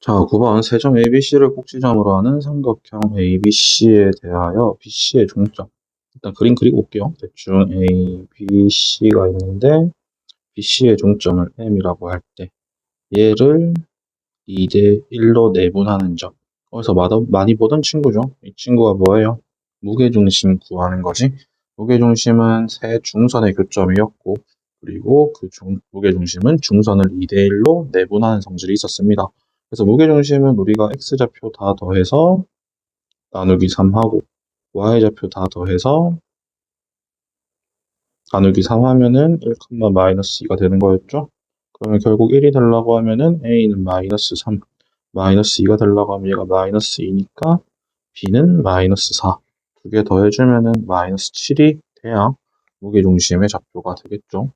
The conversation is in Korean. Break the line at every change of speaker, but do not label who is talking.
자, 9번 세점 ABC를 꼭지점으로 하는 삼각형 ABC에 대하여 BC의 종점. 일단 그림 그리고 올게요. 대충 A, B, C가 있는데 BC의 종점을 M이라고 할 때 얘를 2대 1로 내분하는 점. 마더- 많이 보던 친구죠. 이 친구가 뭐예요? 무게중심 구하는 거지. 무게중심은 세 중선의 교점이었고 그리고 그 중- 무게중심은 중선을 2대 1로 내분하는 성질이 있었습니다. 그래서 무게중심은 우리가 x좌표 다 더해서 나누기 3하고 y좌표 다 더해서 나누기 3 하면은 1, 마이너스 2가 되는 거였죠. 그러면 결국 1이 되려고 하면은 a는 마이너스 3, 마이너스 2가 되려고 하면 얘가 마이너스 2니까 b는 마이너스 4. 두 개 더해주면은 마이너스 7이 돼야 무게중심의 좌표가 되겠죠.